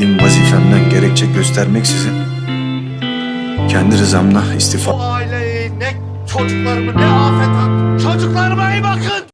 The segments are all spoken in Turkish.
ettiğim vazifemden gerekçe göstermeksizin kendi rızamla istifa Bu aileyi ne çocuklarımı ne afet at. Çocuklarıma iyi bakın.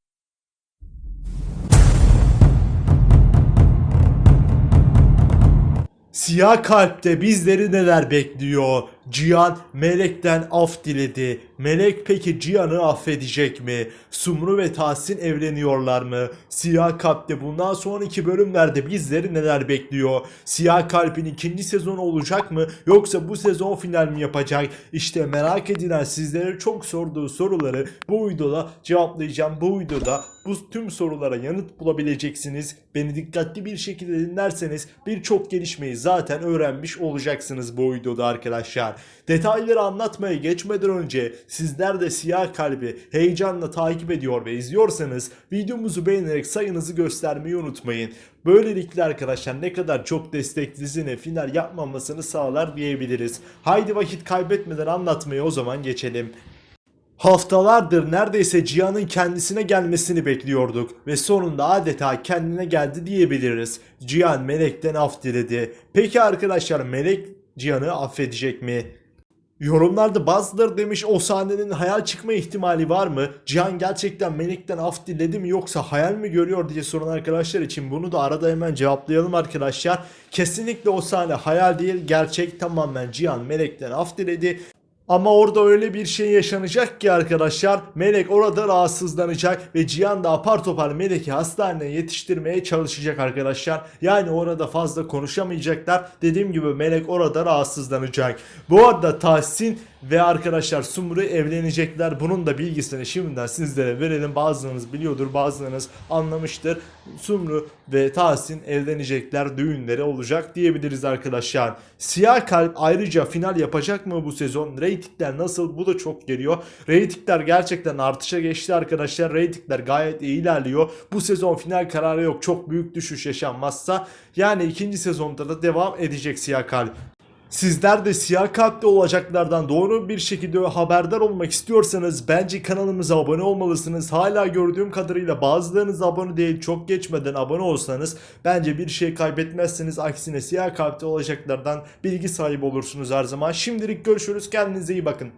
Siyah kalpte bizleri neler bekliyor? Cihan Melek'ten af diledi. Melek peki Cihan'ı affedecek mi? Sumru ve Tahsin evleniyorlar mı? Siyah kalpte bundan sonraki bölümlerde bizleri neler bekliyor? Siyah kalpin ikinci sezonu olacak mı? Yoksa bu sezon final mi yapacak? İşte merak edilen sizlere çok sorduğu soruları bu videoda cevaplayacağım. Bu videoda bu tüm sorulara yanıt bulabileceksiniz. Beni dikkatli bir şekilde dinlerseniz birçok gelişmeyi zaten öğrenmiş olacaksınız bu videoda arkadaşlar. Detayları anlatmaya geçmeden önce sizler de Siyah Kalbi heyecanla takip ediyor ve izliyorsanız videomuzu beğenerek sayınızı göstermeyi unutmayın. Böylelikle arkadaşlar ne kadar çok destek dizine final yapmamasını sağlar diyebiliriz. Haydi vakit kaybetmeden anlatmaya o zaman geçelim. Haftalardır neredeyse Cihan'ın kendisine gelmesini bekliyorduk ve sonunda adeta kendine geldi diyebiliriz. Cihan Melek'ten af diledi. Peki arkadaşlar Melek Cihan'ı affedecek mi? Yorumlarda bazıları demiş o sahnenin hayal çıkma ihtimali var mı? Cihan gerçekten Melek'ten af diledi mi yoksa hayal mi görüyor diye soran arkadaşlar için bunu da arada hemen cevaplayalım arkadaşlar. Kesinlikle o sahne hayal değil gerçek tamamen Cihan Melek'ten af diledi. Ama orada öyle bir şey yaşanacak ki arkadaşlar Melek orada rahatsızlanacak ve Cihan da apar topar Melek'i hastaneye yetiştirmeye çalışacak arkadaşlar. Yani orada fazla konuşamayacaklar. Dediğim gibi Melek orada rahatsızlanacak. Bu arada Tahsin ve arkadaşlar Sumru evlenecekler. Bunun da bilgisini şimdiden sizlere verelim. Bazılarınız biliyordur bazılarınız anlamıştır. Sumru ve Tahsin evlenecekler. Düğünleri olacak diyebiliriz arkadaşlar. Siyah Kalp ayrıca final yapacak mı bu sezon? Ratingler nasıl? Bu da çok geliyor. Ratingler gerçekten artışa geçti arkadaşlar. Ratingler gayet iyi ilerliyor. Bu sezon final kararı yok. Çok büyük düşüş yaşanmazsa. Yani ikinci sezonda da devam edecek Siyah Kalp. Sizler de siyah kalpli olacaklardan doğru bir şekilde haberdar olmak istiyorsanız bence kanalımıza abone olmalısınız. Hala gördüğüm kadarıyla bazılarınız abone değil çok geçmeden abone olsanız bence bir şey kaybetmezsiniz. Aksine siyah kalpli olacaklardan bilgi sahibi olursunuz her zaman. Şimdilik görüşürüz kendinize iyi bakın.